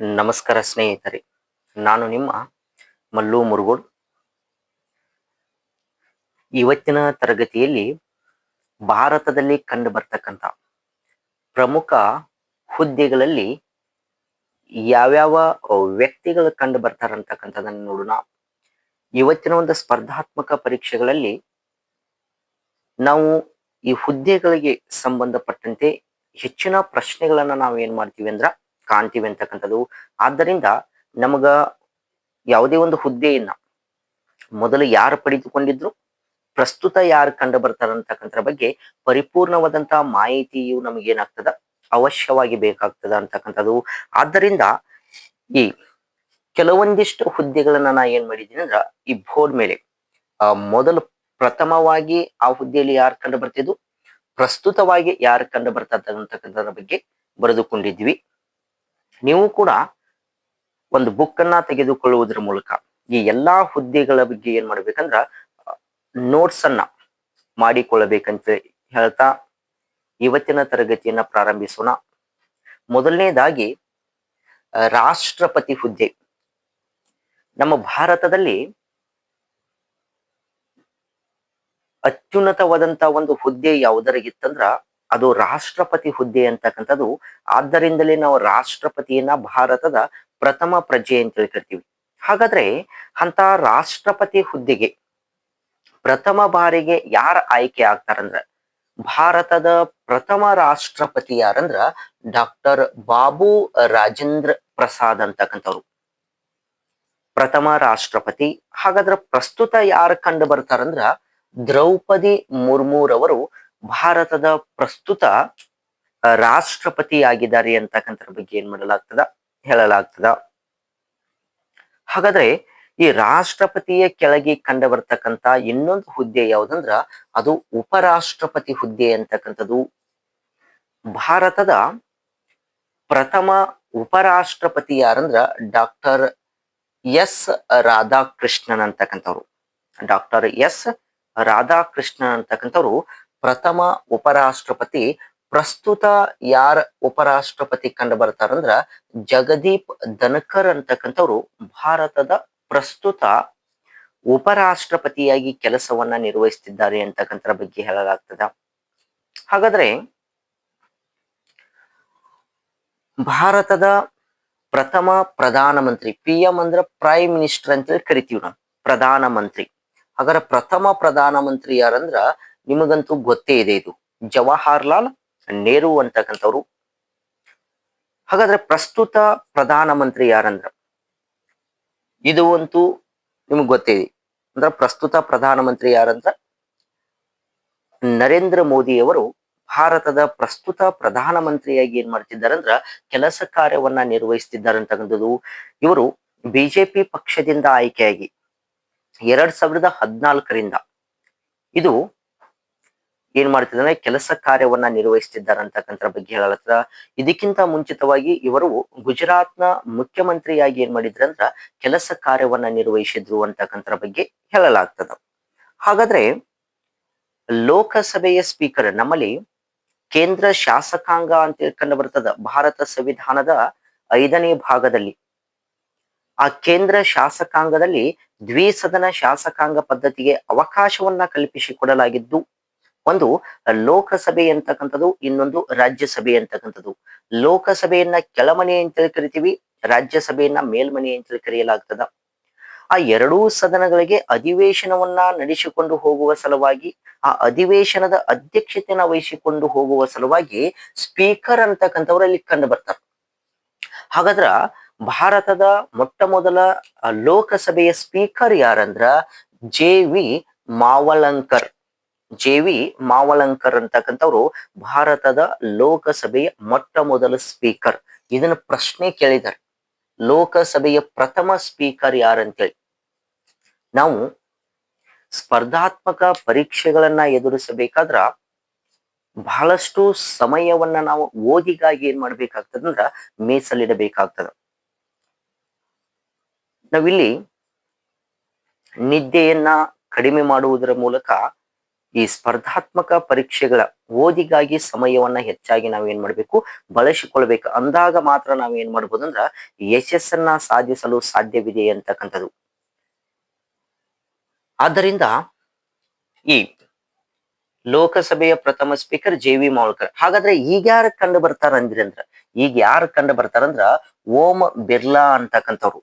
ನಮಸ್ಕಾರ ಸ್ನೇಹಿತರೆ, ನಾನು ನಿಮ್ಮ ಮಲ್ಲು ಮುರುಗೋಡ್. ಇವತ್ತಿನ ತರಗತಿಯಲ್ಲಿ ಭಾರತದಲ್ಲಿ ಕಂಡು ಬರ್ತಕ್ಕಂಥ ಪ್ರಮುಖ ಹುದ್ದೆಗಳಲ್ಲಿ ಯಾವ್ಯಾವ ವ್ಯಕ್ತಿಗಳು ಕಂಡು ಬರ್ತಾರಂತಕ್ಕಂಥದ್ದನ್ನು ನೋಡೋಣ. ಇವತ್ತಿನ ಒಂದು ಸ್ಪರ್ಧಾತ್ಮಕ ಪರೀಕ್ಷೆಗಳಲ್ಲಿ ನಾವು ಈ ಹುದ್ದೆಗಳಿಗೆ ಸಂಬಂಧಪಟ್ಟಂತೆ ಹೆಚ್ಚಿನ ಪ್ರಶ್ನೆಗಳನ್ನ ನಾವು ಏನ್ ಮಾಡ್ತೀವಿ ಅಂದ್ರ ಕಾಣ್ತೀವಿ ಅಂತಕ್ಕಂಥದ್ದು. ಆದ್ದರಿಂದ ನಮಗ ಯಾವುದೇ ಒಂದು ಹುದ್ದೆಯನ್ನ ಮೊದಲು ಯಾರು ಪಡೆದುಕೊಂಡಿದ್ರು, ಪ್ರಸ್ತುತ ಯಾರು ಕಂಡು ಬರ್ತಾರಂತಕ್ಕಂಥ ಬಗ್ಗೆ ಪರಿಪೂರ್ಣವಾದಂತಹ ಮಾಹಿತಿಯು ನಮಗೆ ಏನಾಗ್ತದ? ಅವಶ್ಯವಾಗಿ ಬೇಕಾಗ್ತದ ಅಂತಕ್ಕಂಥದ್ದು. ಆದ್ದರಿಂದ ಈ ಕೆಲವೊಂದಿಷ್ಟು ಹುದ್ದೆಗಳನ್ನ ನಾ ಏನ್ ಮಾಡಿದ್ದೀನಿ ಅಂದ್ರ, ಈ ಬೋರ್ಡ್ ಮೇಲೆ, ಆ, ಮೊದಲು ಪ್ರಥಮವಾಗಿ ಆ ಹುದ್ದೆಯಲ್ಲಿ ಯಾರು ಕಂಡು ಬರ್ತಿದ್ದು ಪ್ರಸ್ತುತವಾಗಿ ಯಾರು ಕಂಡು ಬರ್ತಾ ಬಗ್ಗೆ ಬರೆದುಕೊಂಡಿದ್ವಿ. ನೀವು ಕೂಡ ಒಂದು ಬುಕ್ ಅನ್ನ ತೆಗೆದುಕೊಳ್ಳುವುದರ ಮೂಲಕ ಈ ಎಲ್ಲಾ ಹುದ್ದೆಗಳ ಬಗ್ಗೆ ಏನ್ ಮಾಡ್ಬೇಕಂದ್ರ ನೋಟ್ಸ್ ಅನ್ನ ಮಾಡಿಕೊಳ್ಳಬೇಕಂತ ಹೇಳ್ತಾ ಇವತ್ತಿನ ತರಗತಿಯನ್ನ ಪ್ರಾರಂಭಿಸೋಣ. ಮೊದಲನೇದಾಗಿ ರಾಷ್ಟ್ರಪತಿ ಹುದ್ದೆ. ನಮ್ಮ ಭಾರತದಲ್ಲಿ ಅತ್ಯುನ್ನತವಾದಂತ ಒಂದು ಹುದ್ದೆ ಯಾವುದರಿಗಿತ್ತಂದ್ರ ಅದು ರಾಷ್ಟ್ರಪತಿ ಹುದ್ದೆ ಅಂತಕ್ಕಂಥದ್ದು. ಆದ್ದರಿಂದಲೇ ನಾವು ರಾಷ್ಟ್ರಪತಿಯನ್ನ ಭಾರತದ ಪ್ರಥಮ ಪ್ರಜೆ ಅಂತ ಹೇಳಿ ಕರಿತೀವಿ ಹಾಗಾದ್ರೆ ಅಂತ ರಾಷ್ಟ್ರಪತಿ ಹುದ್ದೆಗೆ ಪ್ರಥಮ ಬಾರಿಗೆ ಯಾರ ಆಯ್ಕೆ ಆಗ್ತಾರಂದ್ರ ಭಾರತದ ಪ್ರಥಮ ರಾಷ್ಟ್ರಪತಿ ಯಾರಂದ್ರ ಡಾಕ್ಟರ್ ಬಾಬು ರಾಜೇಂದ್ರ ಪ್ರಸಾದ್ ಅಂತಕ್ಕಂಥವ್ರು. ಪ್ರಥಮ ರಾಷ್ಟ್ರಪತಿ. ಹಾಗಾದ್ರೆ ಪ್ರಸ್ತುತ ಯಾರು ಕಂಡು ಬರ್ತಾರಂದ್ರ ದ್ರೌಪದಿ ಮುರ್ಮುರವರು ಭಾರತದ ಪ್ರಸ್ತುತ ರಾಷ್ಟ್ರಪತಿ ಆಗಿದ್ದಾರೆ ಅಂತಕ್ಕಂಥದ್ರ ಬಗ್ಗೆ ಏನ್ ಮಾಡಲಾಗ್ತದ? ಹೇಳಲಾಗ್ತದ. ಹಾಗಾದ್ರೆ ಈ ರಾಷ್ಟ್ರಪತಿಯ ಕೆಳಗೆ ಕಂಡು ಬರ್ತಕ್ಕಂತ ಇನ್ನೊಂದು ಹುದ್ದೆ ಯಾವುದಂದ್ರ, ಅದು ಉಪರಾಷ್ಟ್ರಪತಿ ಹುದ್ದೆ ಅಂತಕ್ಕಂಥದ್ದು. ಭಾರತದ ಪ್ರಥಮ ಉಪರಾಷ್ಟ್ರಪತಿ ಯಾರಂದ್ರ, ಡಾಕ್ಟರ್ ಎಸ್ ರಾಧಾಕೃಷ್ಣನ್ ಅಂತಕ್ಕಂಥವ್ರು. ಡಾಕ್ಟರ್ ಎಸ್ ರಾಧಾಕೃಷ್ಣನ್ ಅಂತಕ್ಕಂಥವ್ರು ಪ್ರಥಮ ಉಪರಾಷ್ಟ್ರಪತಿ, ಪ್ರಸ್ತುತ ಯಾರ ಉಪರಾಷ್ಟ್ರಪತಿ ಕಂಡು ಬರ್ತಾರಂದ್ರ ಜಗದೀಪ್ ಧನಕರ್ ಅಂತಕ್ಕಂಥವ್ರು ಭಾರತದ ಪ್ರಸ್ತುತ ಉಪರಾಷ್ಟ್ರಪತಿಯಾಗಿ ಕೆಲಸವನ್ನ ನಿರ್ವಹಿಸ್ತಿದ್ದಾರೆ ಅಂತಕ್ಕಂಥರ ಬಗ್ಗೆ ಹೇಳಲಾಗ್ತದ. ಹಾಗಾದ್ರೆ ಭಾರತದ ಪ್ರಥಮ ಪ್ರಧಾನಮಂತ್ರಿ ಪಿ ಎಂ ಅಂದ್ರ ಪ್ರೈಮ್ ಮಿನಿಸ್ಟರ್ ಅಂತ ಕರಿತೀವಿ ನಾವು, ಪ್ರಧಾನಮಂತ್ರಿ. ಹಾಗಾದ್ರೆ ಪ್ರಥಮ ಪ್ರಧಾನಮಂತ್ರಿ ಯಾರಂದ್ರ ನಿಮಗಂತೂ ಗೊತ್ತೇ ಇದೆ ಇದು. ಜವಾಹರ್ಲಾಲ್ ನೆಹರು ಅಂತಕ್ಕಂಥವ್ರು. ಹಾಗಾದ್ರೆ ಪ್ರಸ್ತುತ ಪ್ರಧಾನಮಂತ್ರಿ ಯಾರಂದ್ರ? ಇದು ಅಂತೂ ನಿಮ್ಗೆ ಗೊತ್ತೇ ಇದೆ. ಅಂದ್ರ ಪ್ರಸ್ತುತ ಪ್ರಧಾನಮಂತ್ರಿ ಯಾರಂದ್ರ? ನರೇಂದ್ರ ಮೋದಿಯವರು ಭಾರತದ ಪ್ರಸ್ತುತ ಪ್ರಧಾನಮಂತ್ರಿಯಾಗಿ ಏನ್ ಮಾಡ್ತಿದ್ದಾರಂದ್ರ ಕೆಲಸ ಕಾರ್ಯವನ್ನ ನಿರ್ವಹಿಸ್ತಿದ್ದಾರೆ ಅಂತಕ್ಕಂಥದ್ದು ಇವರು ಬಿಜೆಪಿ ಪಕ್ಷದಿಂದ ಆಯ್ಕೆಯಾಗಿ ಎರಡ್ ಸಾವಿರದ ಹದಿನಾಲ್ಕರಿಂದ. ಇದು ಏನ್ ಮಾಡ್ತಿದ್ದಾರೆ ಕೆಲಸ ಕಾರ್ಯವನ್ನ ನಿರ್ವಹಿಸ್ತಿದ್ದಾರೆ ಅಂತಕ್ಕಂಥ ಬಗ್ಗೆ ಹೇಳತ್ರ ಇದಕ್ಕಿಂತ ಮುಂಚಿತವಾಗಿ ಇವರು ಗುಜರಾತ್ನ ಮುಖ್ಯಮಂತ್ರಿಯಾಗಿ ಏನ್ ಮಾಡಿದ್ರು ಅಂದ್ರ ಕೆಲಸ ಕಾರ್ಯವನ್ನ ನಿರ್ವಹಿಸಿದ್ರು ಅಂತಕ್ಕಂಥ ಬಗ್ಗೆ ಹೇಳಲಾಗ್ತದ. ಹಾಗಾದ್ರೆ ಲೋಕಸಭೆಯ ಸ್ಪೀಕರ್ ನಮ್ಮಲ್ಲಿ ಕೇಂದ್ರ ಶಾಸಕಾಂಗ ಅಂತ ಕಂಡು ಬರ್ತದ. ಭಾರತ ಸಂವಿಧಾನದ ಐದನೇ ಭಾಗದಲ್ಲಿ. ಆ ಕೇಂದ್ರ ಶಾಸಕಾಂಗದಲ್ಲಿ ದ್ವಿಸದನ ಶಾಸಕಾಂಗ ಪದ್ಧತಿಗೆ ಅವಕಾಶವನ್ನ ಕಲ್ಪಿಸಿಕೊಡಲಾಗಿದ್ದು ಒಂದು ಲೋಕಸಭೆ ಅಂತಕ್ಕಂಥದ್ದು, ಇನ್ನೊಂದು ರಾಜ್ಯಸಭೆ ಅಂತಕ್ಕಂಥದ್ದು. ಲೋಕಸಭೆಯನ್ನ ಕೆಳಮನೆ ಅಂತೇಳಿ ಕರಿತೀವಿ, ರಾಜ್ಯಸಭೆಯನ್ನ ಮೇಲ್ಮನೆ ಅಂತೇಳಿ ಕರೆಯಲಾಗ್ತದ. ಆ ಎರಡೂ ಸದನಗಳಿಗೆ ಅಧಿವೇಶನವನ್ನ ನಡೆಸಿಕೊಂಡು ಹೋಗುವ ಸಲುವಾಗಿ, ಆ ಅಧಿವೇಶನದ ಅಧ್ಯಕ್ಷತೆಯನ್ನ ವಹಿಸಿಕೊಂಡು ಹೋಗುವ ಸಲುವಾಗಿ ಸ್ಪೀಕರ್ ಅಂತಕ್ಕಂಥವ್ರು ಅಲ್ಲಿ ಕಂಡು ಬರ್ತಾರೆ. ಹಾಗಾದ್ರ ಭಾರತದ ಮೊಟ್ಟ ಮೊದಲ ಲೋಕಸಭೆಯ speaker ಯಾರಂದ್ರ J V Mavalankar. J V Mavalankar ಅಂತಕ್ಕಂಥವ್ರು ಭಾರತದ ಲೋಕಸಭೆಯ ಮೊಟ್ಟ ಮೊದಲ ಸ್ಪೀಕರ್. ಇದನ್ನ ಪ್ರಶ್ನೆ ಕೇಳಿದ್ದಾರೆ. ಲೋಕಸಭೆಯ ಪ್ರಥಮ ಸ್ಪೀಕರ್ ಯಾರಂತೇಳಿ ನಾವು ಸ್ಪರ್ಧಾತ್ಮಕ ಪರೀಕ್ಷೆಗಳನ್ನ ಎದುರಿಸಬೇಕಾದ್ರ ಬಹಳಷ್ಟು ಸಮಯವನ್ನ ನಾವು ಓದಿಗಾಗಿ ಏನ್ ಮಾಡ್ಬೇಕಾಗ್ತದಂದ್ರ ಮೀಸಲಿಡಬೇಕಾಗ್ತದ. ನಾವಿಲ್ಲಿ ನಿದ್ದೆಯನ್ನ ಕಡಿಮೆ ಮಾಡುವುದರ ಮೂಲಕ ಈ ಸ್ಪರ್ಧಾತ್ಮಕ ಪರೀಕ್ಷೆಗಳ ಓದಿಗಾಗಿ ಸಮಯವನ್ನ ಹೆಚ್ಚಾಗಿ ನಾವೇನ್ ಮಾಡ್ಬೇಕು? ಬಳಸಿಕೊಳ್ಬೇಕು. ಅಂದಾಗ ಮಾತ್ರ ನಾವೇನ್ ಮಾಡ್ಬೋದು ಅಂದ್ರ ಯಶಸ್ಸನ್ನ ಸಾಧಿಸಲು ಸಾಧ್ಯವಿದೆ ಅಂತಕ್ಕಂಥದ್ದು. ಆದ್ದರಿಂದ ಈ ಲೋಕಸಭೆಯ ಪ್ರಥಮ ಸ್ಪೀಕರ್ ಜೆ ವಿ ಮಾವಳ್ಕರ್, ಹಾಗಾದ್ರೆ ಈಗ ಯಾರು ಕಂಡು ಬರ್ತಾರ ಅಂದ್ರ ಈಗ ಯಾರು ಕಂಡು ಬರ್ತಾರಂದ್ರ ಓಂ ಬಿರ್ಲಾ ಅಂತಕ್ಕಂಥವ್ರು.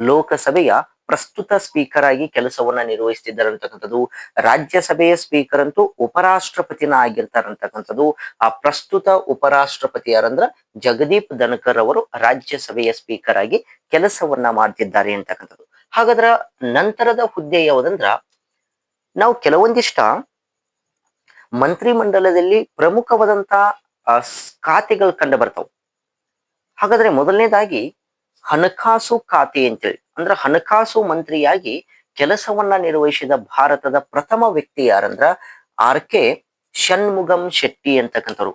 ಲೋಕಸಭೆಯ ಪ್ರಸ್ತುತ ಸ್ಪೀಕರ್ ಆಗಿ ಕೆಲಸವನ್ನ ನಿರ್ವಹಿಸ್ತಿದ್ದಾರೆ ಅಂತಕ್ಕಂಥದ್ದು ರಾಜ್ಯಸಭೆಯ ಸ್ಪೀಕರ್ ಅಂತೂ ಉಪರಾಷ್ಟ್ರಪತಿನ ಆಗಿರ್ತಾರಂತಕ್ಕಂಥದ್ದು ಆ ಪ್ರಸ್ತುತ ಉಪರಾಷ್ಟ್ರಪತಿ ಯಾರಂದ್ರ ಜಗದೀಪ್ ಧನ್ಕರ್ ಅವರು ರಾಜ್ಯಸಭೆಯ ಸ್ಪೀಕರ್ ಆಗಿ ಕೆಲಸವನ್ನ ಮಾಡ್ತಿದ್ದಾರೆ ಅಂತಕ್ಕಂಥದ್ದು. ಹಾಗಾದ್ರ ನಂತರದ ಹುದ್ದೆ ಯಾವುದಂದ್ರ, ನಾವು ಕೆಲವೊಂದಿಷ್ಟ ಮಂತ್ರಿಮಂಡಲದಲ್ಲಿ ಪ್ರಮುಖವಾದಂತ ಪ್ರಮುಖವಾದಂತಹ ಸ್- ಖಾತೆಗಳು ಕಂಡು ಬರ್ತಾವ. ಹಾಗಾದ್ರೆ ಮೊದಲನೇದಾಗಿ ಹಣಕಾಸು ಖಾತೆ ಅಂತೇಳಿ. ಅಂದ್ರೆ ಹಣಕಾಸು ಮಂತ್ರಿಯಾಗಿ ಕೆಲಸವನ್ನ ನಿರ್ವಹಿಸಿದ ಭಾರತದ ಪ್ರಥಮ ವ್ಯಕ್ತಿ ಯಾರಂದ್ರ ಆರ್ ಕೆ ಷಣ್ಮುಗಂ ಶೆಟ್ಟಿ ಅಂತಕ್ಕಂಥವ್ರು.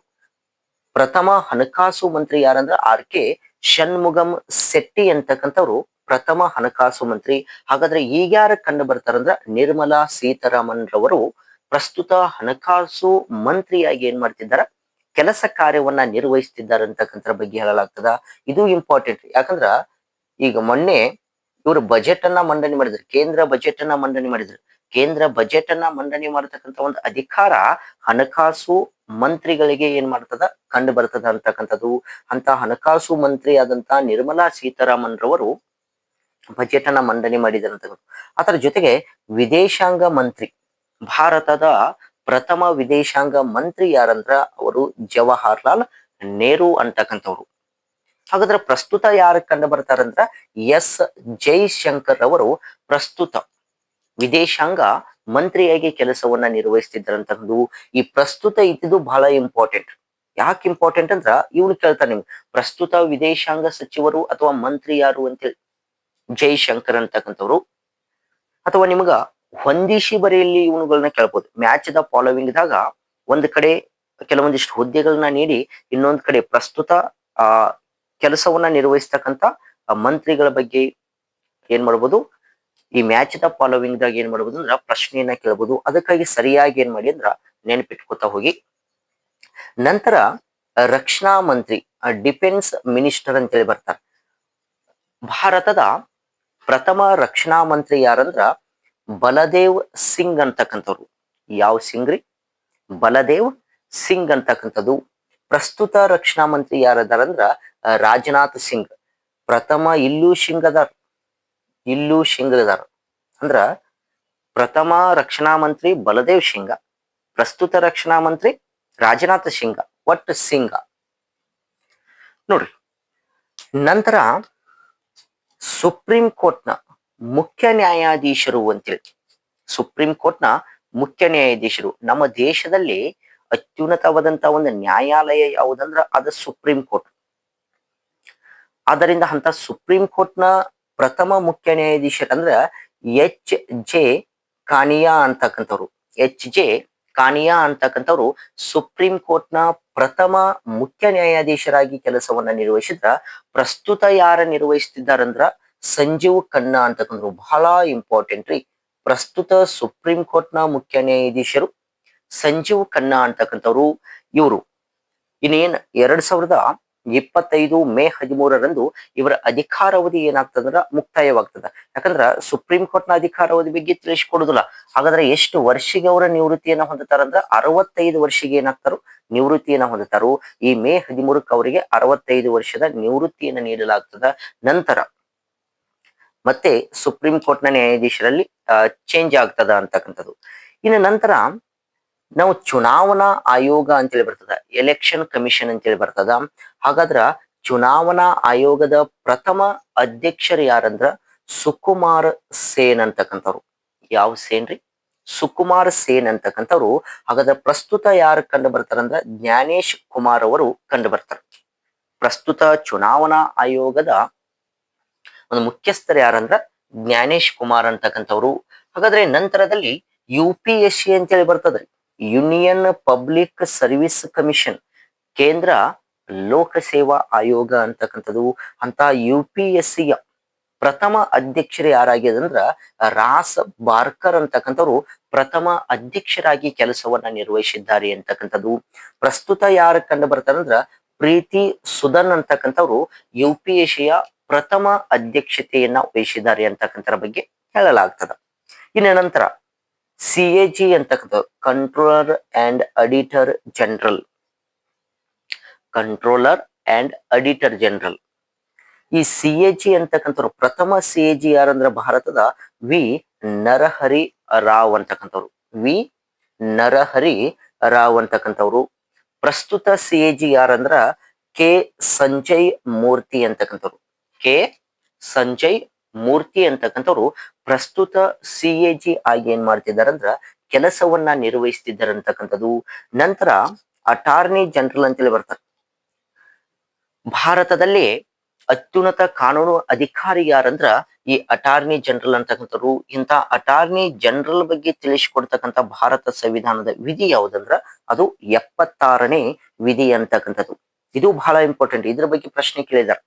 ಪ್ರಥಮ ಹಣಕಾಸು ಮಂತ್ರಿ ಯಾರಂದ್ರ ಆರ್ ಕೆ ಷಣ್ಮುಗಂ ಶೆಟ್ಟಿ ಅಂತಕ್ಕಂಥವ್ರು ಪ್ರಥಮ ಹಣಕಾಸು ಮಂತ್ರಿ. ಹಾಗಾದ್ರೆ ಈಗ ಯಾರು ಕಂಡು ಬರ್ತಾರಂದ್ರ ನಿರ್ಮಲಾ ಸೀತಾರಾಮನ್ ರವರು ಪ್ರಸ್ತುತ ಹಣಕಾಸು ಮಂತ್ರಿಯಾಗಿ ಏನ್ ಮಾಡ್ತಿದ್ದಾರ? ಕೆಲಸ ಕಾರ್ಯವನ್ನ ನಿರ್ವಹಿಸ್ತಿದ್ದಾರೆ ಅಂತಕ್ಕಂಥ ಬಗ್ಗೆ ಹೇಳಲಾಗ್ತದ. ಇದು ಇಂಪಾರ್ಟೆಂಟ್ ಯಾಕಂದ್ರ ಈಗ ಮೊನ್ನೆ ಇವರು ಬಜೆಟ್ ಅನ್ನ ಮಂಡನೆ ಮಾಡಿದ್ರು, ಕೇಂದ್ರ ಬಜೆಟ್ ಅನ್ನ ಮಂಡನೆ ಮಾಡಿದ್ರು. ಕೇಂದ್ರ ಬಜೆಟ್ ಅನ್ನ ಮಂಡನೆ ಮಾಡತಕ್ಕಂತ ಒಂದು ಅಧಿಕಾರ ಹಣಕಾಸು ಮಂತ್ರಿಗಳಿಗೆ ಏನ್ ಮಾಡ್ತದ? ಕಂಡು ಬರ್ತದ ಅಂತಕ್ಕಂಥದ್ದು. ಅಂತ ಹಣಕಾಸು ಮಂತ್ರಿ ಆದಂತ ನಿರ್ಮಲಾ ಸೀತಾರಾಮನ್ ರವರು ಬಜೆಟ್ ಅನ್ನ ಮಂಡನೆ ಮಾಡಿದಂತ ಅದರ ಜೊತೆಗೆ ವಿದೇಶಾಂಗ ಮಂತ್ರಿ, ಭಾರತದ ಪ್ರಥಮ ವಿದೇಶಾಂಗ ಮಂತ್ರಿ ಯಾರಂದ್ರ ಅವರು ಜವಾಹರ್ಲಾಲ್ ನೆಹರು ಅಂತಕ್ಕಂಥವ್ರು. ಹಾಗಾದ್ರೆ ಪ್ರಸ್ತುತ ಯಾರು ಕಂಡು ಬರ್ತಾರಂದ್ರ ಎಸ್ ಜೈಶಂಕರ್ ಅವರು ಪ್ರಸ್ತುತ ವಿದೇಶಾಂಗ ಮಂತ್ರಿಯಾಗಿ ಕೆಲಸವನ್ನ ನಿರ್ವಹಿಸ್ತಿದ್ರಂತಂದು ಈ ಪ್ರಸ್ತುತ ಇದ್ದಿದ್ದು ಬಹಳ ಇಂಪಾರ್ಟೆಂಟ್ ಯಾಕೆ ಇಂಪಾರ್ಟೆಂಟ್ ಅಂದ್ರ ಇವನು ಕೇಳ್ತಾನೆ ನಿಮ್ಗೆ, ಪ್ರಸ್ತುತ ವಿದೇಶಾಂಗ ಸಚಿವರು ಅಥವಾ ಮಂತ್ರಿ ಯಾರು ಅಂತೇಳಿ ಜೈಶಂಕರ್ ಅಂತಕ್ಕಂಥವ್ರು. ಅಥವಾ ನಿಮ್ಗ ಹೊಂದಿಸಿ ಬರೆಯಲ್ಲಿ ಇವನುಗಳನ್ನ ಕೇಳ್ಬೋದು. ಮ್ಯಾಚ್ ದ ಫಾಲೋವಿಂಗ್ ದಾಗ ಒಂದ್ ಕಡೆ ಕೆಲವೊಂದಿಷ್ಟು ಹುದ್ದೆಗಳನ್ನ ನೀಡಿ, ಇನ್ನೊಂದ್ ಕಡೆ ಪ್ರಸ್ತುತ, ಆ, ಕೆಲಸವನ್ನ ನಿರ್ವಹಿಸ್ತಕ್ಕಂತ ಮಂತ್ರಿಗಳ ಬಗ್ಗೆ ಏನ್ ಮಾಡ್ಬೋದು? ಈ ಮ್ಯಾಚ್ ದ ಫಾಲೋವಿಂಗ್ ದಾಗ ಏನ್ ಮಾಡ್ಬೋದು ಅಂದ್ರ ಪ್ರಶ್ನೆಯನ್ನ ಕೇಳ್ಬೋದು. ಅದಕ್ಕಾಗಿ ಸರಿಯಾಗಿ ಏನ್ ಮಾಡಿ ಅಂದ್ರ ನೆನಪಿಟ್ಕೋತಾ ಹೋಗಿ. ನಂತರ ರಕ್ಷಣಾ ಮಂತ್ರಿ ಡಿಫೆನ್ಸ್ ಮಿನಿಸ್ಟರ್ ಅಂತೇಳಿ ಬರ್ತಾರೆ. ಭಾರತದ ಪ್ರಥಮ ರಕ್ಷಣಾ ಮಂತ್ರಿ ಯಾರಂದ್ರ ಬಲದೇವ್ ಸಿಂಗ್ ಅಂತಕ್ಕಂಥವ್ರು. ಯಾವ ಸಿಂಗ್ ರೀ? ಬಲದೇವ್ ಸಿಂಗ್ ಅಂತಕ್ಕಂಥದ್ದು. ಪ್ರಸ್ತುತ ರಕ್ಷಣಾ ಮಂತ್ರಿ ಯಾರದಾರಂದ್ರ ಅಂದ್ರ ರಾಜನಾಥ್ ಸಿಂಗ್. ಪ್ರಥಮ ಇಲ್ಲೂ ಸಿಂಗ್ ಅದಾರ. ಇಲ್ಲೂ ಸಿಂಗ್ ಅದಾರ. ಅಂದ್ರ, ಪ್ರಥಮ ರಕ್ಷಣಾ ಮಂತ್ರಿ ಬಲದೇವ್ ಸಿಂಗ. ಪ್ರಸ್ತುತ ರಕ್ಷಣಾ ಮಂತ್ರಿ ರಾಜನಾಥ್ ಸಿಂಗ. ಒಟ್ಟು ಸಿಂಗ. ನೋಡ್ರಿ, ನಂತರ ಸುಪ್ರೀಂ ಕೋರ್ಟ್ನ ಮುಖ್ಯ ನ್ಯಾಯಾಧೀಶರು ಅಂತೇಳಿ ಸುಪ್ರೀಂ ಕೋರ್ಟ್ನ ಮುಖ್ಯ ನ್ಯಾಯಾಧೀಶರು. ನಮ್ಮ ದೇಶದಲ್ಲಿ ಅತ್ಯುನ್ನತವಾದಂತ ಒಂದು ನ್ಯಾಯಾಲಯ ಯಾವುದಂದ್ರ ಅದು ಸುಪ್ರೀಂ ಕೋರ್ಟ್. ಆದ್ದರಿಂದ ಅಂತ ಸುಪ್ರೀಂ ಕೋರ್ಟ್ನ ಪ್ರಥಮ ಮುಖ್ಯ ನ್ಯಾಯಾಧೀಶರು ಅಂದ್ರ ಎಚ್ ಜೆ ಕಾನಿಯಾ ಅಂತಕ್ಕಂಥವ್ರು. ಎಚ್ ಜೆ ಕಾನಿಯಾ ಅಂತಕ್ಕಂಥವ್ರು ಸುಪ್ರೀಂ ಕೋರ್ಟ್ನ ಪ್ರಥಮ ಮುಖ್ಯ ನ್ಯಾಯಾಧೀಶರಾಗಿ ಕೆಲಸವನ್ನ ನಿರ್ವಹಿಸಿದ್ರ, ಪ್ರಸ್ತುತ ಯಾರ ನಿರ್ವಹಿಸ್ತಿದ್ದಾರಂದ್ರ ಸಂಜೀವ್ ಖನ್ನಾ ಅಂತಕ್ಕಂಥವ್ರು ಬಹಳ ಇಂಪಾರ್ಟೆಂಟ್ ರೀ. ಪ್ರಸ್ತುತ ಸುಪ್ರೀಂ ಕೋರ್ಟ್ನ ಮುಖ್ಯ ನ್ಯಾಯಾಧೀಶರು ಸಂಜೀವ್ ಖನ್ನಾ ಅಂತಕ್ಕಂಥವ್ರು ಇವರು. ಇನ್ನೇನ್ ಎರಡ್ ಸಾವಿರದ ಇಪ್ಪತ್ತೈದು ಮೇ ಹದಿಮೂರರಂದು ಇವರ ಅಧಿಕಾರಾವಧಿ ಏನಾಗ್ತದಂದ್ರ ಮುಕ್ತಾಯವಾಗ್ತದ. ಯಾಕಂದ್ರ ಸುಪ್ರೀಂ ಕೋರ್ಟ್ನ ಅಧಿಕಾರಾವಧಿ ಬಗ್ಗೆ ತಿಳಿಸಿಕೊಡುದಿಲ್ಲ ಹಾಗಾದ್ರೆ ಎಷ್ಟು ವರ್ಷಿಗೆ ಅವರ ನಿವೃತ್ತಿಯನ್ನ ಹೊಂದುತ್ತಾರಂದ್ರ ಅರವತ್ತೈದು ವರ್ಷಿಗೆ ಏನಾಗ್ತಾರೋ ನಿವೃತ್ತಿಯನ್ನ ಹೊಂದುತ್ತಾರೋ. ಈ ಮೇ ಹದಿಮೂರಕ್ಕೆ ಅವರಿಗೆ ಅರವತ್ತೈದು ವರ್ಷದ ನಿವೃತ್ತಿಯನ್ನ ನೀಡಲಾಗ್ತದ. ನಂತರ ಮತ್ತೆ ಸುಪ್ರೀಂ ಕೋರ್ಟ್ನ ನ್ಯಾಯಾಧೀಶರಲ್ಲಿ ಚೇಂಜ್ ಆಗ್ತದ ಅಂತಕ್ಕಂಥದ್ದು. ಇನ್ನು ನಂತರ ನಾವು ಚುನಾವಣಾ ಆಯೋಗ ಅಂತೇಳಿ ಬರ್ತದ ಎಲೆಕ್ಷನ್ ಕಮಿಷನ್ ಅಂತೇಳಿ ಬರ್ತದ. ಹಾಗಾದ್ರ ಚುನಾವಣಾ ಆಯೋಗದ ಪ್ರಥಮ ಅಧ್ಯಕ್ಷರು ಯಾರಂದ್ರ ಸುಕುಮಾರ್ ಸೇನ್ ಅಂತಕ್ಕಂಥವ್ರು. ಯಾವ ಸೇನ್ ರೀ? ಸುಕುಮಾರ್ ಸೇನ್ ಅಂತಕ್ಕಂಥವ್ರು. ಹಾಗಾದ್ರೆ ಪ್ರಸ್ತುತ ಯಾರು ಕಂಡು ಬರ್ತಾರಂದ್ರ ಜ್ಞಾನೇಶ್ ಕುಮಾರ್ ಅವರು ಕಂಡು ಬರ್ತಾರೆ. ಪ್ರಸ್ತುತ ಚುನಾವಣಾ ಆಯೋಗದ ಒಂದು ಮುಖ್ಯಸ್ಥರು ಯಾರಂದ್ರ ಜ್ಞಾನೇಶ್ ಕುಮಾರ್ ಅಂತಕ್ಕಂಥವ್ರು. ಹಾಗಾದ್ರೆ ನಂತರದಲ್ಲಿ ಯು ಪಿ ಎಸ್ ಸಿ ಅಂತೇಳಿ ಬರ್ತದ್ರಿ. ಯೂನಿಯನ್ ಪಬ್ಲಿಕ್ ಸರ್ವಿಸ್ ಕಮಿಷನ್ ಕೇಂದ್ರ ಲೋಕ ಸೇವಾ ಆಯೋಗ ಅಂತಕ್ಕಂಥದ್ದು. ಅಂತ ಯು ಪಿ ಎಸ್ ಸಿಯ ಪ್ರಥಮ ಅಧ್ಯಕ್ಷರು ಯಾರಾಗಿದಂದ್ರ ರಾಸ್ ಬಾರ್ಕರ್ ಅಂತಕ್ಕಂಥವ್ರು ಪ್ರಥಮ ಅಧ್ಯಕ್ಷರಾಗಿ ಕೆಲಸವನ್ನ ನಿರ್ವಹಿಸಿದ್ದಾರೆ ಅಂತಕ್ಕಂಥದ್ದು. ಪ್ರಸ್ತುತ ಯಾರು ಕಂಡು ಬರ್ತಾರಂದ್ರ ಪ್ರೀತಿ ಸುಧನ್ ಅಂತಕ್ಕಂಥವ್ರು ಯು ಪಿ ಎಸಿಯ ಪ್ರಥಮ ಅಧ್ಯಕ್ಷತೆಯನ್ನ ವಹಿಸಿದ್ದಾರೆ ಅಂತಕ್ಕಂಥರ ಬಗ್ಗೆ ಹೇಳಲಾಗ್ತದ. ಇನ್ನು ನಂತರ ಸಿ ಎ ಜಿ ಅಂತಕ್ಕಂಥ controller and auditor general controller and auditor general ಈ ಸಿ ಎ ಜಿ ಅಂತಕ್ಕಂಥವ್ರು ಪ್ರಥಮ ಸಿ ಎ ಜಿ ಯಾರಂದ್ರ ಭಾರತದ ವಿ ನರಹರಿ ರಾವ್ ಅಂತಕ್ಕಂಥವ್ರು. ವಿ ನರಹರಿ ರಾವ್ ಅಂತಕ್ಕಂಥವ್ರು. ಪ್ರಸ್ತುತ ಸಿ ಎ ಜಿ ಯಾರಂದ್ರ ಕೆ ಸಂಜಯ್ ಮೂರ್ತಿ ಅಂತಕ್ಕಂಥವ್ರು. ಕೆ ಸಂಜಯ್ ಮೂರ್ತಿ ಅಂತಕ್ಕಂಥವ್ರು ಪ್ರಸ್ತುತ ಸಿ ಎ ಜಿ ಆಗಿ ಏನ್ ಮಾಡ್ತಿದ್ದಾರಂದ್ರ ಕೆಲಸವನ್ನ ನಿರ್ವಹಿಸ್ತಿದ್ದಾರೆ ಅಂತಕ್ಕಂಥದ್ದು ನಂತರ ಅಟಾರ್ನಿ ಜನರಲ್ ಅಂತೇಳಿ ಬರ್ತಾರೆ. ಭಾರತದಲ್ಲಿ ಅತ್ಯುನ್ನತ ಕಾನೂನು ಅಧಿಕಾರಿ ಯಾರಂದ್ರ ಈ ಅಟಾರ್ನಿ ಜನರಲ್ ಅಂತಕ್ಕಂಥವ್ರು. ಇಂಥ ಅಟಾರ್ನಿ ಜನರಲ್ ಬಗ್ಗೆ ತಿಳಿಸಿಕೊಡ್ತಕ್ಕಂಥ ಭಾರತ ಸಂವಿಧಾನದ ವಿಧಿ ಯಾವುದಂದ್ರ ಅದು ಎಪ್ಪತ್ತಾರನೇ ವಿಧಿ ಅಂತಕ್ಕಂಥದ್ದು. ಇದು ಬಹಳ ಇಂಪಾರ್ಟೆಂಟ್ ಇದ್ರ ಬಗ್ಗೆ ಪ್ರಶ್ನೆ ಕೇಳಿದಾರೆ.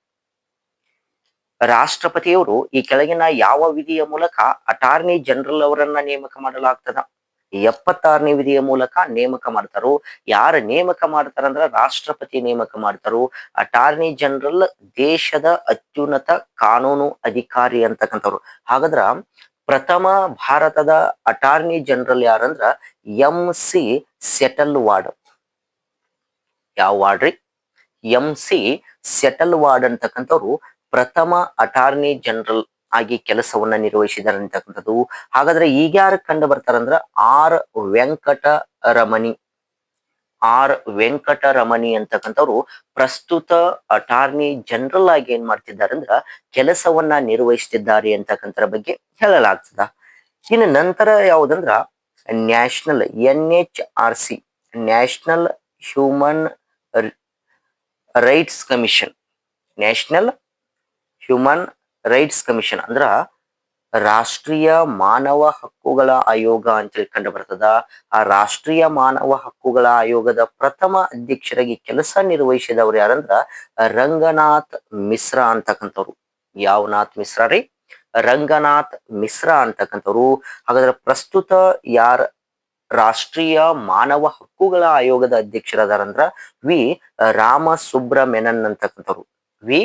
ರಾಷ್ಟ್ರಪತಿಯವರು ಈ ಕೆಳಗಿನ ಯಾವ ವಿಧಿಯ ಮೂಲಕ ಅಟಾರ್ನಿ ಜನರಲ್ ಅವರನ್ನ ನೇಮಕ ಮಾಡಲಾಗ್ತದ? ಎಪ್ಪತ್ತಾರನೇ ವಿಧಿಯ ಮೂಲಕ ನೇಮಕ ಮಾಡ್ತಾರೋ, ಯಾರ ನೇಮಕ ಮಾಡ್ತಾರಂದ್ರ ರಾಷ್ಟ್ರಪತಿ ನೇಮಕ ಮಾಡ್ತಾರೋ ಅಟಾರ್ನಿ ಜನರಲ್ ದೇಶದ ಅತ್ಯುನ್ನತ ಕಾನೂನು ಅಧಿಕಾರಿ ಅಂತಕ್ಕಂಥವ್ರು. ಹಾಗಾದ್ರ ಪ್ರಥಮ ಭಾರತದ ಅಟಾರ್ನಿ ಜನರಲ್ ಯಾರಂದ್ರ ಎಂ ಸಿ ಸೆಟಲ್ ವಾರ್ಡ್ ಯಾವ ವಾರ್ಡ್ರಿ? ಎಂ ಸಿ ಸೆಟಲ್ ವಾರ್ಡ್ ಅಂತಕ್ಕಂಥವ್ರು ಪ್ರಥಮ ಅಟಾರ್ನಿ ಜನರಲ್ ಆಗಿ ಕೆಲಸವನ್ನ ನಿರ್ವಹಿಸಿದ್ದಾರೆ ಅಂತಕ್ಕಂಥದ್ದು ಹಾಗಾದ್ರೆ ಈಗ ಯಾರು ಕಂಡು ಬರ್ತಾರಂದ್ರ ಆರ್ ವೆಂಕಟ ರಮಣಿ ಆರ್ ವೆಂಕಟ ರಮಣಿ ಅಂತಕ್ಕಂಥವ್ರು ಪ್ರಸ್ತುತ ಅಟಾರ್ನಿ ಜನರಲ್ ಆಗಿ ಏನ್ ಮಾಡ್ತಿದ್ದಾರೆ ಅಂದ್ರ ಕೆಲಸವನ್ನ ನಿರ್ವಹಿಸ್ತಿದ್ದಾರೆ ಅಂತಕ್ಕಂಥರ ಬಗ್ಗೆ ಹೇಳಲಾಗ್ತದ. ಇನ್ನು ನಂತರ ಯಾವುದಂದ್ರ national N H R C national human rights commission national human rights commission ಅಂದ್ರ ರಾಷ್ಟ್ರೀಯ ಮಾನವ ಹಕ್ಕುಗಳ ಆಯೋಗ ಅಂತೇಳಿ ಕಂಡು ಬರ್ತದ. ಆ ರಾಷ್ಟ್ರೀಯ ಮಾನವ ಹಕ್ಕುಗಳ ಆಯೋಗದ ಪ್ರಥಮ ಅಧ್ಯಕ್ಷರಾಗಿ ಕೆಲಸ ನಿರ್ವಹಿಸಿದವರು ಯಾರಂದ್ರ ರಂಗನಾಥ್ ಮಿಶ್ರಾ ಅಂತಕ್ಕಂಥವ್ರು. ಯಾವನಾಥ್ ಮಿಶ್ರಾ ರೀ? ರಂಗನಾಥ್ ಮಿಶ್ರಾ ಅಂತಕ್ಕಂಥವ್ರು. ಹಾಗಾದ್ರೆ ಪ್ರಸ್ತುತ ಯಾರ ರಾಷ್ಟ್ರೀಯ ಮಾನವ ಹಕ್ಕುಗಳ ಆಯೋಗದ ಅಧ್ಯಕ್ಷರಾದಾರಂದ್ರ ವಿ ರಾಮ ಸುಬ್ರಮೆನನ್ ಅಂತಕ್ಕಂಥವ್ರು. ವಿ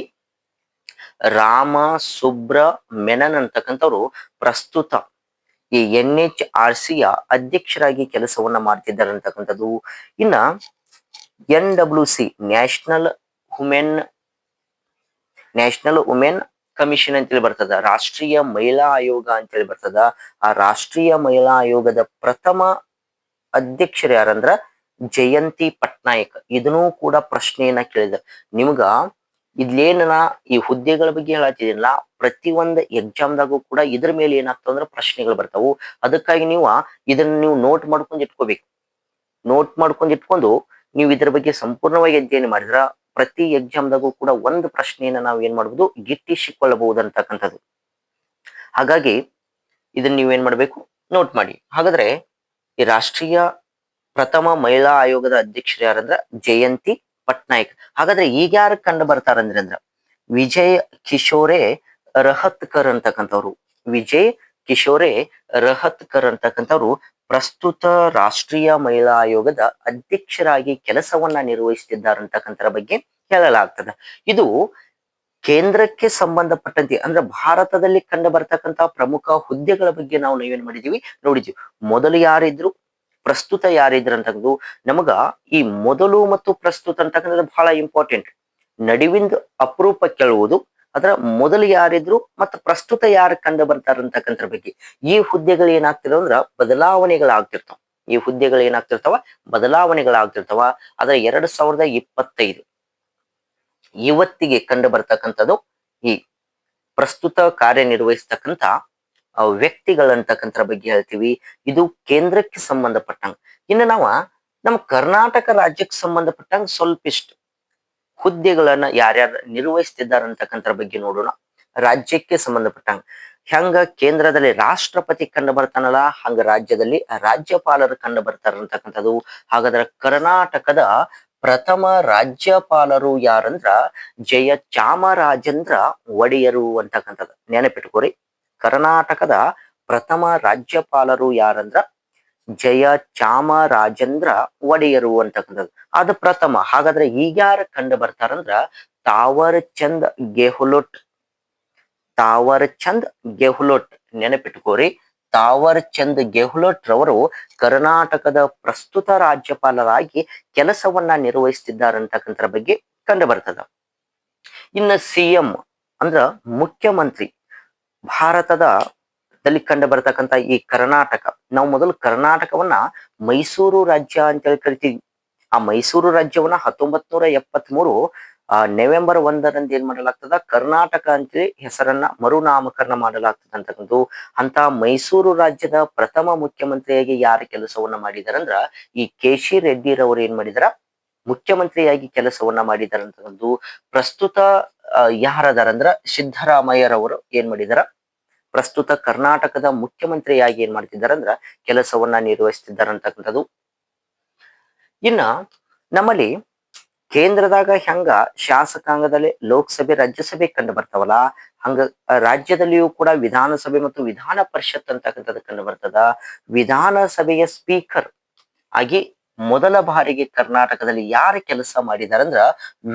ರಾಮ, ಸುಬ್ರ, ಮೆನನ್ ಅಂತಕ್ಕಂಥವ್ರು ಪ್ರಸ್ತುತ ಈ ಎನ್ ಎಚ್ ಆರ್ ಸಿಯ ಅಧ್ಯಕ್ಷರಾಗಿ ಕೆಲಸವನ್ನ ಮಾಡ್ತಿದ್ದಾರೆ ಅಂತಕ್ಕಂಥದ್ದು. ಇನ್ನ N W C, national women national women commission ಅಂತೇಳಿ ಬರ್ತದ, ರಾಷ್ಟ್ರೀಯ ಮಹಿಳಾ ಆಯೋಗ ಅಂತೇಳಿ ಬರ್ತದ. ಆ ರಾಷ್ಟ್ರೀಯ ಮಹಿಳಾ ಆಯೋಗದ ಪ್ರಥಮ ಅಧ್ಯಕ್ಷರು ಯಾರಂದ್ರ ಜಯಂತಿ ಪಟ್ನಾಯಕ್. ಇದನ್ನೂ ಕೂಡ ಪ್ರಶ್ನೆಯನ್ನ ಕೇಳಿದ. ನಿಮ್ಗ ಇಲ್ಲೇನ ಈ ಹುದ್ದೆಗಳ ಬಗ್ಗೆ ಹೇಳತ್ತಿದಿಲ್ಲ ಪ್ರತಿ ಒಂದು ಎಕ್ಸಾಮ್ದಾಗೂ ಕೂಡ ಇದ್ರ ಮೇಲೆ ಏನಾಗ್ತದೆ ಅಂದ್ರೆ ಪ್ರಶ್ನೆಗಳು ಬರ್ತಾವು. ಅದಕ್ಕಾಗಿ ನೀವು ಇದನ್ನ ನೀವು ನೋಟ್ ಮಾಡ್ಕೊಂಡು ಇಟ್ಕೋಬೇಕು. ನೋಟ್ ಮಾಡ್ಕೊಂಡು ಇಟ್ಕೊಂಡು ನೀವು ಇದ್ರ ಬಗ್ಗೆ ಸಂಪೂರ್ಣವಾಗಿ ಅಧ್ಯಯನ ಮಾಡಿದ್ರ ಪ್ರತಿ ಎಕ್ಸಾಮ್ದಾಗೂ ಕೂಡ ಒಂದು ಪ್ರಶ್ನೆಯನ್ನ ನಾವು ಏನ್ ಮಾಡ್ಬೋದು ಗಿಟ್ಟಿಸಿಕೊಳ್ಳಬಹುದು ಅಂತಕ್ಕಂಥದ್ದು ಹಾಗಾಗಿ ಇದನ್ನ ನೀವೇನ್ ಮಾಡ್ಬೇಕು? ನೋಟ್ ಮಾಡಿ. ಹಾಗಾದ್ರೆ ಈ ರಾಷ್ಟ್ರೀಯ ಪ್ರಥಮ ಮಹಿಳಾ ಆಯೋಗದ ಅಧ್ಯಕ್ಷರು ಯಾರಂದ್ರ ಜಯಂತಿ ಪಟ್ನಾಯಕ್. ಹಾಗಾದ್ರೆ ಈಗ ಯಾರು ಕಂಡು ಬರ್ತಾರಂದ್ರೆ ಅಂದ್ರ ವಿಜಯ್ ಕಿಶೋರೆ ರಹತ್ಕರ್ ಅಂತಕ್ಕಂಥವ್ರು. ವಿಜಯ್ ಕಿಶೋರೆ ರಹತ್ಕರ್ ಅಂತಕ್ಕಂಥವ್ರು ಪ್ರಸ್ತುತ ರಾಷ್ಟ್ರೀಯ ಮಹಿಳಾ ಆಯೋಗದ ಅಧ್ಯಕ್ಷರಾಗಿ ಕೆಲಸವನ್ನ ನಿರ್ವಹಿಸುತ್ತಿದ್ದಾರೆ ಅಂತಕ್ಕಂಥರ ಬಗ್ಗೆ ಹೇಳಲಾಗ್ತದೆ. ಇದು ಕೇಂದ್ರಕ್ಕೆ ಸಂಬಂಧಪಟ್ಟಂತೆ ಅಂದ್ರೆ ಭಾರತದಲ್ಲಿ ಕಂಡು ಬರ್ತಕ್ಕಂತಹ ಪ್ರಮುಖ ಹುದ್ದೆಗಳ ಬಗ್ಗೆ ನಾವು ನಾವೇನ್ ಮಾಡಿದೀವಿ? ನೋಡಿದೀವಿ. ಮೊದಲು ಯಾರಿದ್ರು ಪ್ರಸ್ತುತ ಯಾರಿದ್ರು ಅಂತಂದು ನಮಗ ಈ ಮೊದಲು ಮತ್ತು ಪ್ರಸ್ತುತ ಅಂತಕ್ಕಂಥದ್ದು ಬಹಳ ಇಂಪಾರ್ಟೆಂಟ್ ನಡುವಿಂದ ಅಪರೂಪ ಕೇಳುವುದು, ಅದರ ಮೊದಲು ಯಾರಿದ್ರು ಮತ್ತು ಪ್ರಸ್ತುತ ಯಾರು ಕಂಡು ಬರ್ತಾರ ಅಂತಕ್ಕಂಥದ್ರ ಬಗ್ಗೆ. ಈ ಹುದ್ದೆಗಳು ಏನಾಗ್ತಿರೋ ಅಂದ್ರ ಬದಲಾವಣೆಗಳಾಗ್ತಿರ್ತಾವ. ಈ ಹುದ್ದೆಗಳು ಏನಾಗ್ತಿರ್ತಾವ? ಬದಲಾವಣೆಗಳಾಗ್ತಿರ್ತಾವ. ಅದರ ಎರಡ್ ಸಾವಿರದ ಇಪ್ಪತ್ತೈದು. ಇವತ್ತಿಗೆ ಕಂಡು ಬರ್ತಕ್ಕಂಥದ್ದು ಈ ಪ್ರಸ್ತುತ ಕಾರ್ಯನಿರ್ವಹಿಸ್ತಕ್ಕಂಥ ಆ, ವ್ಯಕ್ತಿಗಳಂತಕ್ಕಂಥರ ಬಗ್ಗೆ ಹೇಳ್ತೀವಿ. ಇದು ಕೇಂದ್ರಕ್ಕೆ ಸಂಬಂಧಪಟ್ಟಂಗ. ಇನ್ನು ನಾವ ನಮ್ಮ ಕರ್ನಾಟಕ ರಾಜ್ಯಕ್ಕೆ ಸಂಬಂಧಪಟ್ಟಂಗ ಸ್ವಲ್ಪ ಇಷ್ಟು ಹುದ್ದೆಗಳನ್ನ ಯಾರ್ಯಾರು ನಿರ್ವಹಿಸ್ತಿದ್ದಾರೆ ಅಂತಕ್ಕಂಥ ಬಗ್ಗೆ ನೋಡೋಣ. ರಾಜ್ಯಕ್ಕೆ ಸಂಬಂಧಪಟ್ಟಂಗ. ಹೆಂಗ ಕೇಂದ್ರದಲ್ಲಿ ರಾಷ್ಟ್ರಪತಿ ಕಂಡು ಬರ್ತಾನಲ್ಲ ಹಂಗ ರಾಜ್ಯದಲ್ಲಿ ರಾಜ್ಯಪಾಲರು ಕಂಡು ಬರ್ತಾರ ಅಂತಕ್ಕಂಥದ್ದು ಹಾಗಾದ್ರೆ ಕರ್ನಾಟಕದ ಪ್ರಥಮ ರಾಜ್ಯಪಾಲರು ಯಾರಂದ್ರ ಜಯ ಚಾಮರಾಜೇಂದ್ರ ಒಡೆಯರು ಅಂತಕ್ಕಂಥದ್ದು. ನೆನಪಿಟ್ಕೋರಿ. ಕರ್ನಾಟಕದ ಪ್ರಥಮ ರಾಜ್ಯಪಾಲರು ಯಾರಂದ್ರ? ಜಯ ಚಾಮರಾಜೇಂದ್ರ ಒಡೆಯರು ಅಂತಕ್ಕಂಥದ್ದು. ಅದು ಪ್ರಥಮ. ಹಾಗಾದ್ರೆ ಈಗ ಯಾರು ಕಂಡು ಬರ್ತಾರಂದ್ರ ತಾವರ್ ಚಂದ್ ಗೆಹ್ಲೋಟ್. ತಾವರ್ ಚಂದ್ ಗೆಹ್ಲೋಟ್ ನೆನಪಿಟ್ಕೋರಿ. ತಾವರ್ ಚಂದ್ ಗೆಹ್ಲೋಟ್ ರವರು ಕರ್ನಾಟಕದ ಪ್ರಸ್ತುತ ರಾಜ್ಯಪಾಲರಾಗಿ ಕೆಲಸವನ್ನ ನಿರ್ವಹಿಸ್ತಿದ್ದಾರಂತಕ್ಕಂಥದ್ರ ಬಗ್ಗೆ ಕಂಡು ಬರ್ತದ. ಇನ್ನ ಸಿಎಂ ಅಂದ್ರ ಮುಖ್ಯಮಂತ್ರಿ. ಭಾರತದ ದಲ್ಲಿ ಕಂಡು ಬರತಕ್ಕಂತ ಈ ಕರ್ನಾಟಕ, ನಾವು ಮೊದಲು ಕರ್ನಾಟಕವನ್ನ ಮೈಸೂರು ರಾಜ್ಯ ಅಂತ ಹೇಳಿ ಕರಿತೀವಿ. ಆ ಮೈಸೂರು ರಾಜ್ಯವನ್ನ ಹತ್ತೊಂಬತ್ ನೂರ ಎಪ್ಪತ್ ಮೂರು ಆ, ನವೆಂಬರ್ ಒಂದರಂದು ಏನ್ ಮಾಡಲಾಗ್ತದ? ಕರ್ನಾಟಕ ಅಂತೇಳಿ ಹೆಸರನ್ನ ಮರುನಾಮಕರಣ ಮಾಡಲಾಗ್ತದ ಅಂತಕ್ಕಂಥದ್ದು ಅಂತ ಮೈಸೂರು ರಾಜ್ಯದ ಪ್ರಥಮ ಮುಖ್ಯಮಂತ್ರಿಯಾಗಿ ಯಾರ ಕೆಲಸವನ್ನ ಮಾಡಿದಾರಂದ್ರ ಈ ಕೆಶಿ ರೆಡ್ಡಿರವರು ಏನ್ ಮಾಡಿದಾರ? ಮುಖ್ಯಮಂತ್ರಿಯಾಗಿ ಕೆಲಸವನ್ನ ಮಾಡಿದಾರಂತಕ್ಕಂಥದ್ದು ಪ್ರಸ್ತುತ ಆ, ಯಾರದಾರಂದ್ರ ಸಿದ್ದರಾಮಯ್ಯರವರು ಏನ್ ಮಾಡಿದಾರ? ಪ್ರಸ್ತುತ ಕರ್ನಾಟಕದ ಮುಖ್ಯಮಂತ್ರಿಯಾಗಿ ಏನ್ ಮಾಡ್ತಿದ್ದಾರಂದ್ರ ಕೆಲಸವನ್ನ ನಿರ್ವಹಿಸ್ತಿದ್ದಾರಂತಕ್ಕಂಥದ್ದು ಇನ್ನ ನಮ್ಮಲ್ಲಿ ಕೇಂದ್ರದಾಗ ಹೆಂಗ ಶಾಸಕಾಂಗದಲ್ಲಿ ಲೋಕಸಭೆ ರಾಜ್ಯಸಭೆ ಕಂಡು ಬರ್ತಾವಲ್ಲ ಹಂಗ ರಾಜ್ಯದಲ್ಲಿಯೂ ಕೂಡ ವಿಧಾನಸಭೆ ಮತ್ತು ವಿಧಾನ ಪರಿಷತ್ ಅಂತಕ್ಕಂಥದ್ದು ಕಂಡು ಬರ್ತದ. ವಿಧಾನಸಭೆಯ ಸ್ಪೀಕರ್ ಆಗಿ ಮೊದಲ ಬಾರಿಗೆ ಕರ್ನಾಟಕದಲ್ಲಿ ಯಾರು ಕೆಲಸ ಮಾಡಿದಾರಂದ್ರ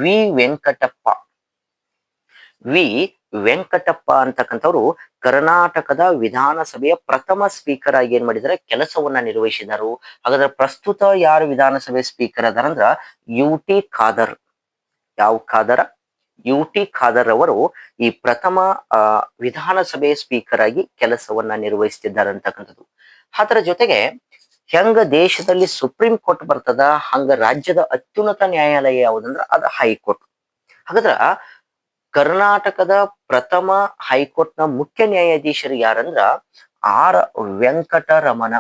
ವಿ ವೆಂಕಟಪ್ಪ. ವಿ ವೆಂಕಟಪ್ಪ ಅಂತಕ್ಕಂಥವ್ರು ಕರ್ನಾಟಕದ ವಿಧಾನಸಭೆಯ ಪ್ರಥಮ ಸ್ಪೀಕರ್ ಆಗಿ ಏನ್ ಮಾಡಿದಾರೆ, ಕೆಲಸವನ್ನ ನಿರ್ವಹಿಸಿದರು. ಹಾಗಾದ್ರೆ ಪ್ರಸ್ತುತ ಯಾರು ವಿಧಾನಸಭೆ ಸ್ಪೀಕರ್ ಅದಾರಂದ್ರ ಯು ಟಿ ಖಾದರ್. ಯಾವ ಖಾದರ? ಯು ಟಿ ಖಾದರ್ ಅವರು ಈ ಪ್ರಥಮ ವಿಧಾನಸಭೆ ಸ್ಪೀಕರ್ ಆಗಿ ಕೆಲಸವನ್ನ ನಿರ್ವಹಿಸ್ತಿದ್ದಾರೆ ಅಂತಕ್ಕಂಥದ್ದು. ಅದರ ಜೊತೆಗೆ ಹೆಂಗ ದೇಶದಲ್ಲಿ ಸುಪ್ರೀಂ ಕೋರ್ಟ್ ಬರ್ತದ, ಹಂಗ ರಾಜ್ಯದ ಅತ್ಯುನ್ನತ ನ್ಯಾಯಾಲಯ ಯಾವುದಂದ್ರ, ಅದ ಹೈಕೋರ್ಟ್. ಹಾಗಾದ್ರ ಕರ್ನಾಟಕದ ಪ್ರಥಮ ಹೈಕೋರ್ಟ್ನ ಮುಖ್ಯ ನ್ಯಾಯಾಧೀಶರು ಯಾರಂದ್ರ ಆರ್ ವೆಂಕಟರಮಣ.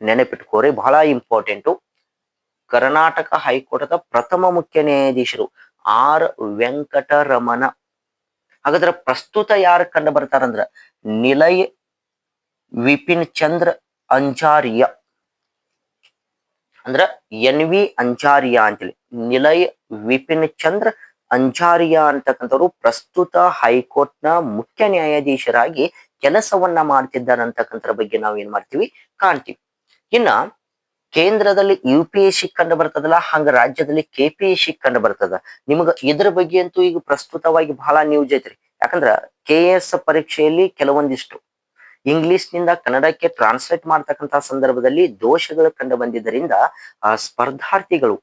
ನೆನಪಿಟ್ಕೋರಿ, ಬಹಳ ಇಂಪಾರ್ಟೆಂಟು. ಕರ್ನಾಟಕ ಹೈಕೋರ್ಟ್ದ ಪ್ರಥಮ ಮುಖ್ಯ ನ್ಯಾಯಾಧೀಶರು ಆರ್ ವೆಂಕಟರಮಣ. ಹಾಗಾದ್ರೆ ಪ್ರಸ್ತುತ ಯಾರು ಕಂಡು ಬರ್ತಾರಂದ್ರ ನಿಲಯ ವಿಪಿನ್ ಚಂದ್ರ ಅಂಜಾರಿಯ ಅಂದ್ರ ಎನ್ ವಿ ಅಂಜಾರಿಯಾ ಅಂತೇಳಿ. ನಿಲಯ ವಿಪಿನ್ ಚಂದ್ರ ಅಂಜಾರಿಯಾ ಅಂತಕ್ಕಂಥವ್ರು ಪ್ರಸ್ತುತ ಹೈಕೋರ್ಟ್ನ ಮುಖ್ಯ ನ್ಯಾಯಾಧೀಶರಾಗಿ ಕೆಲಸವನ್ನ ಮಾಡ್ತಿದ್ದಾರೆ ಅಂತಕ್ಕಂಥರ ಬಗ್ಗೆ ನಾವು ಏನ್ ಮಾಡ್ತೀವಿ ಕಾಣ್ತೀವಿ. ಇನ್ನ ಕೇಂದ್ರದಲ್ಲಿ ಯು ಪಿ ಎಸ್ ಸಿ ಕಂಡು ಬರ್ತದಲ್ಲ, ಹಂಗ ರಾಜ್ಯದಲ್ಲಿ ಕೆ ಪಿ ಎಸ್ ಸಿ ಕಂಡು ಬರ್ತದ. ನಿಮಗ ಇದ್ರ ಬಗ್ಗೆ ಅಂತೂ ಈಗ ಪ್ರಸ್ತುತವಾಗಿ ಬಹಳ ನ್ಯೂಸ್ ಐತ್ರಿ. ಯಾಕಂದ್ರ ಕೆ ಎಸ್ ಪರೀಕ್ಷೆಯಲ್ಲಿ ಕೆಲವೊಂದಿಷ್ಟು ಇಂಗ್ಲಿಷ್ನಿಂದ ಕನ್ನಡಕ್ಕೆ ಟ್ರಾನ್ಸ್ಲೇಟ್ ಮಾಡ್ತಕ್ಕಂತಹ ಸಂದರ್ಭದಲ್ಲಿ ದೋಷಗಳು ಕಂಡು ಬಂದಿದ್ದರಿಂದ, ಆ ಸ್ಪರ್ಧಾರ್ಥಿಗಳು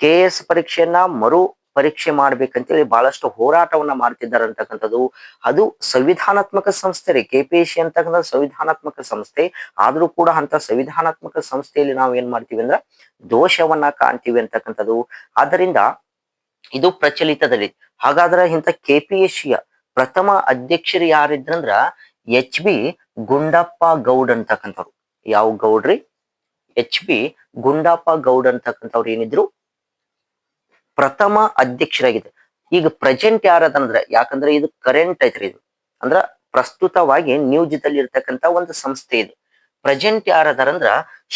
ಕೆ ಎಸ್ ಪರೀಕ್ಷೆಯನ್ನ ಮರು ಪರೀಕ್ಷೆ ಮಾಡ್ಬೇಕಂತೇಳಿ ಬಹಳಷ್ಟು ಹೋರಾಟವನ್ನ ಮಾಡ್ತಿದ್ದಾರೆ ಅಂತಕ್ಕಂಥದ್ದು. ಅದು ಸಂವಿಧಾನಾತ್ಮಕ ಸಂಸ್ಥೆ ರೀ, ಕೆ ಪಿ ಎಸ್ ಸಿ ಅಂತಕ್ಕಂಥ ಸಂವಿಧಾನಾತ್ಮಕ ಸಂಸ್ಥೆ. ಆದ್ರೂ ಕೂಡ ಅಂತ ಸಂವಿಧಾನಾತ್ಮಕ ಸಂಸ್ಥೆಯಲ್ಲಿ ನಾವು ಏನ್ ಮಾಡ್ತೀವಿ ಅಂದ್ರ ದೋಷವನ್ನ ಕಾಣ್ತೀವಿ ಅಂತಕ್ಕಂಥದ್ದು. ಆದ್ದರಿಂದ ಇದು ಪ್ರಚಲಿತದಲ್ಲಿ ಹಾಗಾದ್ರೆ ಇಂಥ ಕೆ ಪಿ ಎಸ್ ಸಿಯ ಪ್ರಥಮ ಅಧ್ಯಕ್ಷರು ಯಾರಿದ್ರಂದ್ರ ಎಚ್ ಬಿ ಗುಂಡಪ್ಪ ಗೌಡ್ ಅಂತಕ್ಕಂಥವ್ರು. ಯಾವ ಗೌಡ್ರಿ? ಎಚ್ ಬಿ ಗುಂಡಪ್ಪ ಗೌಡ್ ಅಂತಕ್ಕಂಥವ್ರು ಏನಿದ್ರು ಪ್ರಥಮ ಅಧ್ಯಕ್ಷರಾಗಿದೆ ಈಗ ಪ್ರೆಸೆಂಟ್ ಯಾರದಂದ್ರ, ಯಾಕಂದ್ರೆ ಇದು ಕರೆಂಟ್ ಐತ್ರಿ ಇದು. ಅಂದ್ರ ಪ್ರಸ್ತುತವಾಗಿ ನಿಯೋಜಿತದಲ್ಲಿ ಇರ್ತಕ್ಕಂತ ಒಂದು ಸಂಸ್ಥೆ ಇದು. ಪ್ರೆಸೆಂಟ್ ಯಾರದಾರಂದ್ರ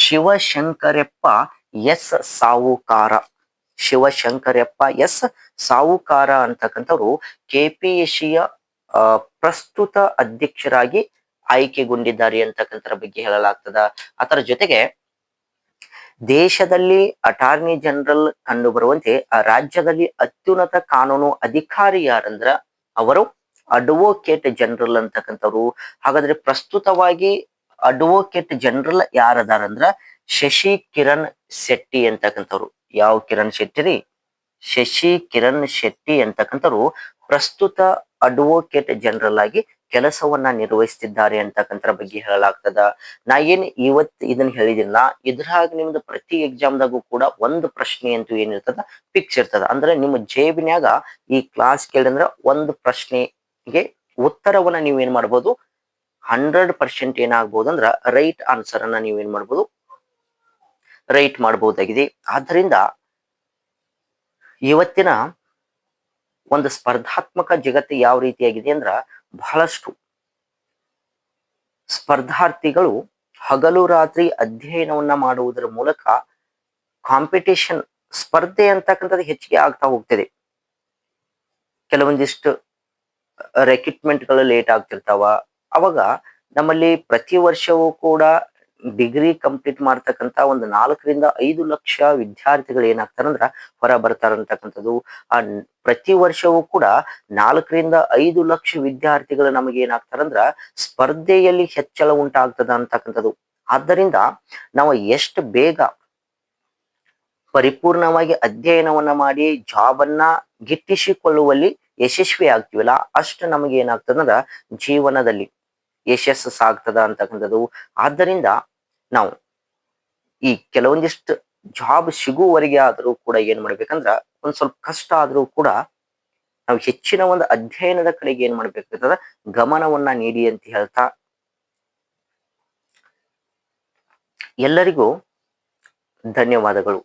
ಶಿವಶಂಕರಪ್ಪ ಎಸ್ ಸಾವುಕಾರ. ಶಿವಶಂಕರಪ್ಪ ಎಸ್ ಸಾವುಕಾರ ಅಂತಕ್ಕಂಥವ್ರು ಕೆಪಿಎಸ್ಸಿಯ ಪ್ರಸ್ತುತ ಅಧ್ಯಕ್ಷರಾಗಿ ಆಯ್ಕೆಗೊಂಡಿದ್ದಾರೆ ಅಂತಕ್ಕಂಥರ ಬಗ್ಗೆ ಹೇಳಲಾಗ್ತದ. ಅದರ ಜೊತೆಗೆ ದೇಶದಲ್ಲಿ ಅಟಾರ್ನಿ ಜನರಲ್ ಕಂಡು ಬರುವಂತೆ ಆ ರಾಜ್ಯದಲ್ಲಿ ಅತ್ಯುನ್ನತ ಕಾನೂನು ಅಧಿಕಾರಿ ಯಾರಂದ್ರ ಅವರು? ಅಡ್ವೊಕೇಟ್ ಜನರಲ್ ಅಂತಕ್ಕಂಥವ್ರು. ಹಾಗಾದ್ರೆ ಪ್ರಸ್ತುತವಾಗಿ ಅಡ್ವೊಕೇಟ್ ಜನರಲ್ ಯಾರದಾರಂದ್ರ? ಶಶಿ ಕಿರಣ್ ಶೆಟ್ಟಿ ಅಂತಕ್ಕಂಥವ್ರು. ಯಾವ ಕಿರಣ್ ಶೆಟ್ಟಿ ರೀ? ಶಶಿ ಕಿರಣ್ ಶೆಟ್ಟಿ ಅಂತಕ್ಕಂಥವ್ರು ಪ್ರಸ್ತುತ ಅಡ್ವೊಕೇಟ್ ಜನರಲ್ ಆಗಿ ಕೆಲಸವನ್ನ ನಿರ್ವಹಿಸ್ತಿದ್ದಾರೆ ಅಂತಕ್ಕಂಥ ಬಗ್ಗೆ ಹೇಳಲಾಗ್ತದ. ನಾ ಏನ್ ಇವತ್ ಇದನ್ನ ಹೇಳಿದಿಲ್ಲ ಇದ್ರಾಗ ನಿಮ್ದು ಪ್ರತಿ ಎಕ್ಸಾಮ್ದಾಗೂ ಕೂಡ ಒಂದು ಪ್ರಶ್ನೆ ಅಂತೂ ಏನಿರ್ತದ ಫಿಕ್ಸ್ ಇರ್ತದ. ಅಂದ್ರೆ ನಿಮ್ಮ ಜೇಬಿನ್ಯಾಗ ಈ ಕ್ಲಾಸ್ ಕೇಳಿದ್ರ ಒಂದು ಪ್ರಶ್ನೆಗೆ ಉತ್ತರವನ್ನ ನೀವ್ ಏನ್ ಮಾಡ್ಬೋದು ಹಂಡ್ರೆಡ್ ಪರ್ಸೆಂಟ್ ಏನಾಗ್ಬೋದು ಅಂದ್ರ ರೈಟ್ ಆನ್ಸರ್ ಅನ್ನ ನೀವ್ ಏನ್ ಮಾಡ್ಬೋದು ರೈಟ್ ಮಾಡಬಹುದಾಗಿದೆ ಆದ್ರಿಂದ ಇವತ್ತಿನ ಒಂದು ಸ್ಪರ್ಧಾತ್ಮಕ ಜಗತ್ತು ಯಾವ ರೀತಿಯಾಗಿದೆ ಅಂದ್ರ ಬಹಳಷ್ಟು ಸ್ಪರ್ಧಾರ್ಥಿಗಳು ಹಗಲು ರಾತ್ರಿ ಅಧ್ಯಯನವನ್ನ ಮಾಡುವುದರ ಮೂಲಕ ಕಾಂಪಿಟೇಷನ್ ಸ್ಪರ್ಧೆ ಅಂತಕ್ಕಂಥದ್ದು ಹೆಚ್ಚಿಗೆ ಆಗ್ತಾ ಹೋಗ್ತದೆ. ಕೆಲವೊಂದಿಷ್ಟು ರೆಕ್ರೂಟ್ಮೆಂಟ್ಗಳು ಲೇಟ್ ಆಗ್ತಿರ್ತಾವ. ಅವಾಗ ನಮ್ಮಲ್ಲಿ ಪ್ರತಿ ವರ್ಷವೂ ಕೂಡ ಡಿಗ್ರಿ ಕಂಪ್ಲೀಟ್ ಮಾಡ್ತಕ್ಕಂತ ಒಂದು ನಾಲ್ಕರಿಂದ ಐದು ಲಕ್ಷ ವಿದ್ಯಾರ್ಥಿಗಳು ಏನಾಗ್ತಾರಂದ್ರ ಹೊರ ಬರ್ತಾರಂತಕ್ಕಂಥದ್ದು ಆ ಪ್ರತಿ ವರ್ಷವೂ ಕೂಡ ನಾಲ್ಕರಿಂದ ಐದು ಲಕ್ಷ ವಿದ್ಯಾರ್ಥಿಗಳು ನಮಗೆ ಏನಾಗ್ತಾರಂದ್ರ ಸ್ಪರ್ಧೆಯಲ್ಲಿ ಹೆಚ್ಚಳ ಉಂಟಾಗ್ತದ ಅಂತಕ್ಕಂಥದ್ದು. ಆದ್ದರಿಂದ ನಾವು ಎಷ್ಟು ಬೇಗ ಪರಿಪೂರ್ಣವಾಗಿ ಅಧ್ಯಯನವನ್ನ ಮಾಡಿ ಜಾಬ್ ಅನ್ನ ಗಿಟ್ಟಿಸಿಕೊಳ್ಳುವಲ್ಲಿ ಯಶಸ್ವಿ ಆಗ್ತೀವಲ್ಲ ಅಷ್ಟು ನಮಗೆ ಏನಾಗ್ತದಂದ್ರ ಜೀವನದಲ್ಲಿ. ಯಶಸ್ಸು ಸಾಗ್ತದ ಅಂತಕ್ಕಂಥದ್ದು. ಆದ್ದರಿಂದ ನಾವು ಈ ಕೆಲವೊಂದಿಷ್ಟು ಜಾಬ್ ಸಿಗುವವರೆಗೆ ಆದರೂ ಕೂಡ ಏನ್ ಮಾಡ್ಬೇಕಂದ್ರ ಒಂದ್ ಸ್ವಲ್ಪ ಕಷ್ಟ ಆದ್ರೂ ಕೂಡ ನಾವು ಹೆಚ್ಚಿನ ಒಂದು ಅಧ್ಯಯನದ ಕಡೆಗೆ ಏನ್ ಮಾಡ್ಬೇಕಾಗ್ತದ? ಗಮನವನ್ನ ನೀಡಿ ಅಂತ ಹೇಳ್ತಾ ಎಲ್ಲರಿಗೂ ಧನ್ಯವಾದಗಳು.